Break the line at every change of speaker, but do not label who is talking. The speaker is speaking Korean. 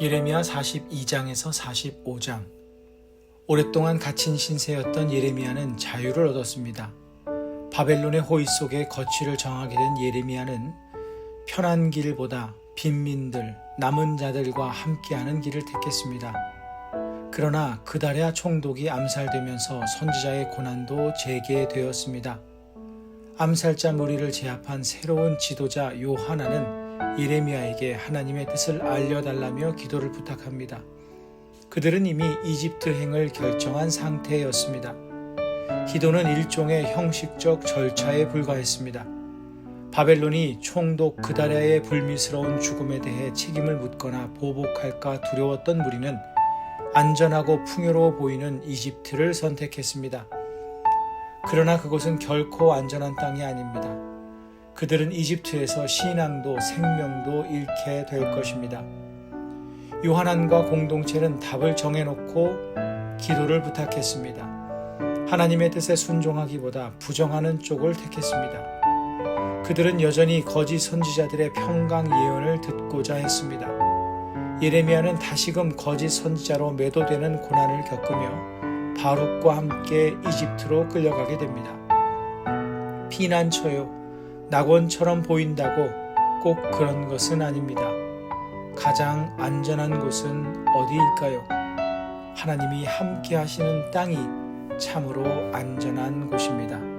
예레미야 42장에서 45장 오랫동안 갇힌 신세였던 예레미야는 자유를 얻었습니다. 바벨론의 호의 속에 거취를 정하게 된 예레미야는 편한 길보다 빈민들, 남은 자들과 함께하는 길을 택했습니다. 그러나 그달야 총독이 암살되면서 선지자의 고난도 재개되었습니다. 암살자 무리를 제압한 새로운 지도자 요하나는 예레미야에게 하나님의 뜻을 알려달라며 기도를 부탁합니다. 그들은 이미 이집트 행을 결정한 상태였습니다. 기도는 일종의 형식적 절차에 불과했습니다. 바벨론이 총독 그다랴의 불미스러운 죽음에 대해 책임을 묻거나 보복할까 두려웠던 무리는 안전하고 풍요로워 보이는 이집트를 선택했습니다. 그러나 그곳은 결코 안전한 땅이 아닙니다. 그들은 이집트에서 신앙도 생명도 잃게 될 것입니다. 요한안과 공동체는 답을 정해놓고 기도를 부탁했습니다. 하나님의 뜻에 순종하기보다 부정하는 쪽을 택했습니다. 그들은 여전히 거짓 선지자들의 평강 예언을 듣고자 했습니다. 예레미야는 다시금 거짓 선지자로 매도되는 고난을 겪으며 바룩과 함께 이집트로 끌려가게 됩니다. 피난처요, 낙원처럼 보인다고 꼭 그런 것은 아닙니다. 가장 안전한 곳은 어디일까요? 하나님이 함께 하시는 땅이 참으로 안전한 곳입니다.